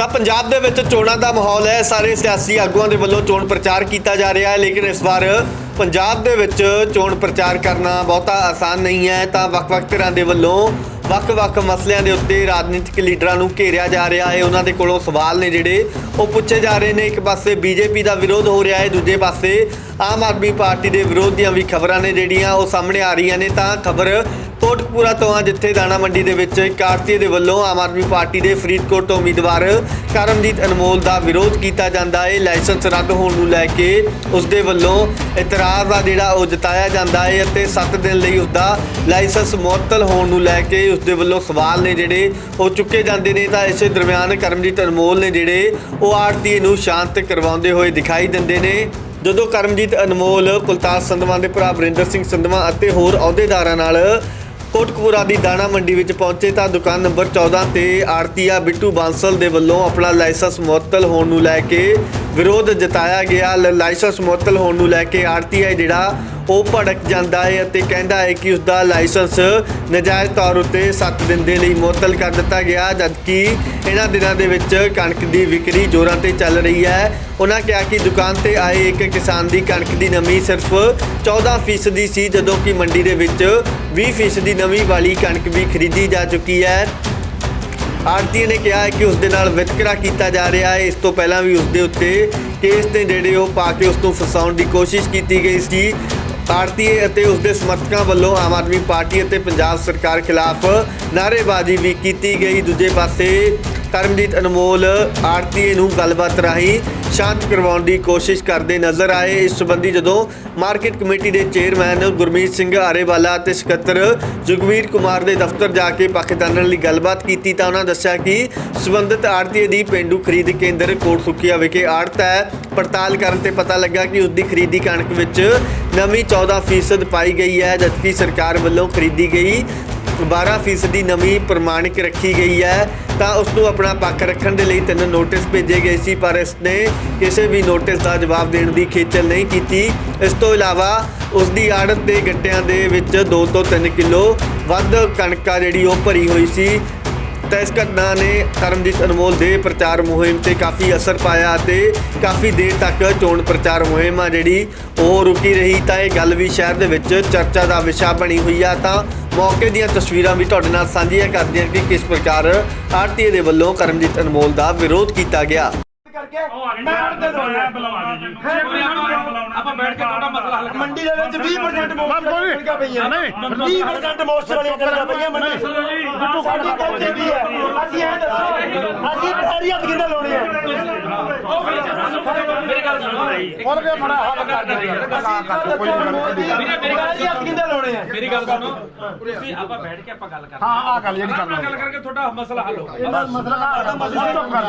ਤਾਂ ਪੰਜਾਬ ਦੇ ਵਿੱਚ ਚੋਣਾਂ ਦਾ ਮਾਹੌਲ ਹੈ। ਸਾਰੇ ਸਿਆਸੀ ਆਗੂਆਂ ਦੇ ਵੱਲੋਂ ਚੋਣ ਪ੍ਰਚਾਰ ਕੀਤਾ ਜਾ ਰਿਹਾ ਹੈ, ਲੇਕਿਨ ਇਸ ਵਾਰ ਪੰਜਾਬ ਦੇ ਵਿੱਚ ਚੋਣ ਪ੍ਰਚਾਰ ਕਰਨਾ ਬਹੁਤਾ ਆਸਾਨ ਨਹੀਂ ਹੈ। ਤਾਂ ਵੱਖ-ਵੱਖ ਧਿਰਾਂ ਦੇ ਵੱਲੋਂ ਵੱਖ-ਵੱਖ ਮਸਲਿਆਂ ਦੇ ਉੱਤੇ ਰਾਜਨੀਤਿਕ ਲੀਡਰਾਂ ਨੂੰ ਘੇਰਿਆ ਜਾ ਰਿਹਾ ਹੈ। ਉਹਨਾਂ ਦੇ ਕੋਲੋਂ ਸਵਾਲ ਨੇ ਜਿਹੜੇ ਉਹ ਪੁੱਛੇ ਜਾ ਰਹੇ ਨੇ, ਇੱਕ ਪਾਸੇ ਬੀਜੇਪੀ ਦਾ ਵਿਰੋਧ ਹੋ ਰਿਹਾ ਹੈ, ਦੂਜੇ ਪਾਸੇ ਆਮ ਆਦਮੀ ਪਾਰਟੀ ਦੇ ਵਿਰੋਧ ਦੀਆਂ ਵੀ ਖਬਰਾਂ ਨੇ ਜਿਹੜੀਆਂ ਉਹ ਸਾਹਮਣੇ ਆ ਰਹੀਆਂ ਨੇ। ਤਾਂ ਖਬਰ ਕੋਟਕਪੂਰਾ ਤੋਂ ਆ, ਜਿੱਥੇ ਦਾਣਾ ਮੰਡੀ ਦੇ ਵਿੱਚ ਇੱਕ ਆੜ੍ਹਤੀ ਦੇ ਵੱਲੋਂ ਆਮ ਆਦਮੀ ਪਾਰਟੀ ਦੇ ਫਰੀਦਕੋਟ ਤੋਂ ਉਮੀਦਵਾਰ ਕਰਮਜੀਤ ਅਨਮੋਲ ਦਾ ਵਿਰੋਧ ਕੀਤਾ ਜਾਂਦਾ। ਹੈ ਲਾਇਸੈਂਸ ਰੱਦ ਹੋਣ ਨੂੰ ਲੈ ਕੇ ਉਸ ਦੇ ਵੱਲੋਂ ਇਤਰਾਜ਼ ਆ ਜਿਹੜਾ ਉਹ ਜਤਾਇਆ ਜਾਂਦਾ ਹੈ ਅਤੇ 7 ਦਿਨ ਲਈ ਉਸ ਦਾ ਲਾਇਸੈਂਸ ਮੁਅੱਤਲ ਹੋਣ ਨੂੰ ਲੈ ਕੇ ਉਸ ਦੇ ਵੱਲੋਂ ਸਵਾਲ ਨੇ ਜਿਹੜੇ ਉਹ ਚੁੱਕੇ ਜਾਂਦੇ ਨੇ। ਤਾਂ ਇਸੇ ਦਰਮਿਆਨ ਕਰਮਜੀਤ ਅਨਮੋਲ ਨੇ ਜਿਹੜੇ ਉਹ ਆੜ੍ਹਤੀ ਨੂੰ ਸ਼ਾਂਤ ਕਰਵਾਉਂਦੇ ਹੋਏ ਦਿਖਾਈ ਦਿੰਦੇ ਨੇ। ਜਦੋਂ ਕਰਮਜੀਤ ਅਨਮੋਲ, ਕੁਲਤਾਰ ਸੰਧਵਾਂ ਦੇ ਭਰਾ ਵਰਿੰਦਰ ਸਿੰਘ ਸੰਧਵਾਂ ਅਤੇ ਹੋਰ ਅਹੁਦੇਦਾਰਾਂ ਨਾਲ ਕੋਟਕਪੂਰਾ ਦੀ ਦਾਣਾ ਮੰਡੀ ਵਿੱਚ ਪਹੁੰਚੇ ਤਾਂ ਦੁਕਾਨ ਨੰਬਰ 14 ਤੇ ਆਰਤੀਆ ਬਿੱਟੂ ਬਾਂਸਲ ਦੇ ਵੱਲੋਂ ਆਪਣਾ ਲਾਇਸੈਂਸ ਮੁਅੱਤਲ ਹੋਣ ਨੂੰ ਲੈ ਕੇ ਵਿਰੋਧ ਜਤਾਇਆ ਗਿਆ। ਲਾਇਸੈਂਸ ਮੁਅੱਤਲ ਹੋਣ ਨੂੰ ਲੈ ਕੇ ਆਰਤੀਆ ਜਿਹੜਾ ਉਹ ਭੜਕ ਜਾਂਦਾ ਹੈ ਅਤੇ ਕਹਿੰਦਾ ਹੈ ਕਿ ਉਸ ਦਾ ਲਾਇਸੈਂਸ ਨਜਾਇਜ਼ ਤੌਰ ਉੱਤੇ 7 ਦਿਨ ਦੇ ਲਈ ਮੁਅੱਤਲ ਕਰ ਦਿੱਤਾ ਗਿਆ, ਜਦਕਿ ਇਹਨਾਂ ਦਿਨਾਂ ਦੇ ਵਿੱਚ ਕਣਕ ਦੀ ਵਿਕਰੀ ਜ਼ੋਰਾਂ ਤੇ ਚੱਲ ਰਹੀ ਹੈ। ਉਹਨਾਂ ਕਿਹਾ ਕਿ ਦੁਕਾਨ ਤੇ ਆਏ ਇੱਕ ਕਿਸਾਨ ਦੀ ਕਣਕ ਦੀ ਨਮੀ ਸਿਰਫ 14% ਦੀ ਸੀ, ਜਦੋਂ ਕਿ ਮੰਡੀ ਦੇ ਵਿੱਚ 20% ਦੀ ਨਮੀ ਵਾਲੀ ਕਣਕ ਵੀ ਖਰੀਦੀ ਜਾ ਚੁੱਕੀ ਹੈ। ਆਰਤੀ ਨੇ ਕਿਹਾ ਹੈ ਕਿ ਉਸ ਦੇ ਨਾਲ ਵਿਤਕਰਾ ਕੀਤਾ ਜਾ ਰਿਹਾ ਹੈ। ਇਸ ਤੋਂ ਪਹਿਲਾਂ ਵੀ ਉਸ ਦੇ ਉੱਤੇ ਕੇਸ ਤੇ ਜਿਹੜੇ ਉਹ ਪਾ ਕੇ ਉਸ ਨੂੰ ਫਸਾਉਣ ਦੀ ਕੋਸ਼ਿਸ਼ ਕੀਤੀ ਗਈ ਸੀ। ਆਰਤੀ ਅਤੇ ਉਸ ਦੇ ਸਮਰਥਕਾਂ ਵੱਲੋਂ ਆਮ ਆਦਮੀ ਪਾਰਟੀ ਅਤੇ ਪੰਜਾਬ ਸਰਕਾਰ ਖਿਲਾਫ ਨਾਅਰੇਬਾਜ਼ੀ ਵੀ ਕੀਤੀ ਗਈ। ਦੂਜੇ ਪਾਸੇ ਕਰਮਜੀਤ ਅਨਮੋਲ ਆਰਤੀ ਨੂੰ ਗੱਲਬਾਤ ਰਾਹੀਂ ਸ਼ਾਂਤ ਕਰਵਾਉਣ ਦੀ ਕੋਸ਼ਿਸ਼ ਕਰਦੇ ਨਜ਼ਰ ਆਏ। ਇਸ ਸੰਬੰਧੀ ਜਦੋਂ ਮਾਰਕੀਟ ਕਮੇਟੀ ਦੇ ਚੇਅਰਮੈਨ ਗੁਰਮੀਤ ਸਿੰਘ ਆਰੇਵਾਲਾ ਅਤੇ ਸਕੱਤਰ ਜੁਗਵੀਰ ਕੁਮਾਰ ਦੇ ਦਫ਼ਤਰ ਜਾ ਕੇ ਪਾਕਿਸਤਾਨਾਂ ਲਈ ਗੱਲਬਾਤ ਕੀਤੀ ਤਾਂ ਉਹਨਾਂ ਦੱਸਿਆ ਕਿ ਸਬੰਧਤ ਆੜਤੀ ਦੀ ਪਿੰਡੂ ਖਰੀਦ ਕੇਂਦਰ ਕੋਟ ਸੁੱਕੀਆ ਵਿਖੇ ਆੜਤ ਹੈ। ਪੜਤਾਲ ਕਰਨ ਤੇ ਪਤਾ ਲੱਗਾ ਕਿ ਉਸ ਦੀ ਖਰੀਦੀ ਕਣਕ ਵਿੱਚ ਨਵੀਂ 14% ਪਾਈ ਗਈ ਹੈ, ਜਦਕਿ ਸਰਕਾਰ ਵੱਲੋਂ ਖਰੀਦੀ ਗਈ 12% ਦੀ ਨਮੀ ਪ੍ਰਮਾਣਿਕ ਰੱਖੀ ਗਈ ਹੈ। ਤਾਂ ਉਸ ਨੂੰ ਆਪਣਾ ਪੱਖ ਰੱਖਣ ਦੇ ਲਈ ਤਿੰਨ ਨੋਟਿਸ ਭੇਜੇ ਗਏ ਸੀ, ਪਰ ਇਸ ਨੇ ਕਿਸੇ ਵੀ ਨੋਟਿਸ ਦਾ ਜਵਾਬ ਦੇਣ ਦੀ ਖੇਚਲ ਨਹੀਂ ਕੀਤੀ। ਇਸ ਤੋਂ ਇਲਾਵਾ ਉਸ ਦੀ ਆੜਤ ਦੇ ਗੱਟਿਆਂ ਦੇ ਵਿੱਚ 2 ਤੋਂ 3 ਕਿਲੋ ਵੱਧ ਕਣਕਾ ਜਿਹੜੀ ਉਹ ਭਰੀ ਹੋਈ ਸੀ। ਤਾਂ ਇਸ ਘਟਨਾ ਨੇ ਕਰਮਜੀਤ ਅਨਮੋਲ ਦੇ ਪ੍ਰਚਾਰ ਮੁਹਿੰਮ ਤੇ ਕਾਫੀ ਅਸਰ ਪਾਇਆ ਅਤੇ ਕਾਫੀ ਦੇਰ ਤੱਕ ਚੋਣ ਪ੍ਰਚਾਰ ਮੁਹਿੰਮ ਆ ਜਿਹੜੀ ਉਹ ਰੁਕੀ ਰਹੀ। ਤਾਂ ਇਹ ਗੱਲ ਵੀ ਸ਼ਹਿਰ ਦੇ ਵਿੱਚ ਚਰਚਾ ਦਾ ਵਿਸ਼ਾ ਬਣੀ ਹੋਈ ਆ। ਤਾਂ ਮੌਕੇ ਦੀਆਂ ਤਸਵੀਰਾਂ ਵੀ ਤੁਹਾਡੇ ਨਾਲ ਸਾਂਝੀਆਂ ਕਰਦੇ ਹਾਂ ਕਿ ਕਿਸ ਪ੍ਰਕਾਰ ਆਰਟੀਏ ਦੇ ਵੱਲੋਂ ਕਰਮਜੀਤ ਅਨਮੋਲ ਦਾ ਵਿਰੋਧ ਕੀਤਾ ਗਿਆ। ਕਰਕੇ ਦੇ ਆਪਾਂ ਬੈਠ ਕੇ ਤੁਹਾਡਾ ਮਸਲਾ ਹੱਲ ਕਰਾਂਗੇ ਮੰਡੀ ਦੇ ਵਿੱਚ 20% ਮੋਸਟਰ ਵਾਲੀਆਂ ਕਣਕਾਂ ਪਈਆਂ ਨਹੀਂ, 20% ਮੋਸਟਰ ਵਾਲੀਆਂ ਕਣਕਾਂ ਪਈਆਂ ਮੰਡੀ ਸਾਡੀ ਕਣਕ ਵੀ ਹੈ ਅਸੀਂ ਇਹ ਦੱਸੋ ਅਸੀਂ ਪੈਰੀ ਹੱਥ ਕਿੰਨੇ ਲਾਉਣੇ ਆ ਮੇਰੀ ਗੱਲ ਸੁਣੋ ਹੋਰ ਕੇ ਮੜਾ ਹੱਲ ਕਰ ਦੇ ਪੈਰੀ ਹੱਥ ਕਿੰਨੇ ਲਾਉਣੇ ਆ ਮੇਰੀ ਗੱਲ ਸੁਣੋ ਤੁਸੀਂ ਆਪਾਂ ਬੈਠ ਕੇ ਆਪਾਂ ਗੱਲ ਕਰਾਂਗੇ ਹਾਂ ਆ ਗੱਲ ਜਿਹੜੀ ਕਰਨਾ ਗੱਲ ਕਰਕੇ ਤੁਹਾਡਾ ਮਸਲਾ ਹੱਲ ਹੋਊਗਾ ਮਸਲਾ ਮਸਲਾ ਕਰ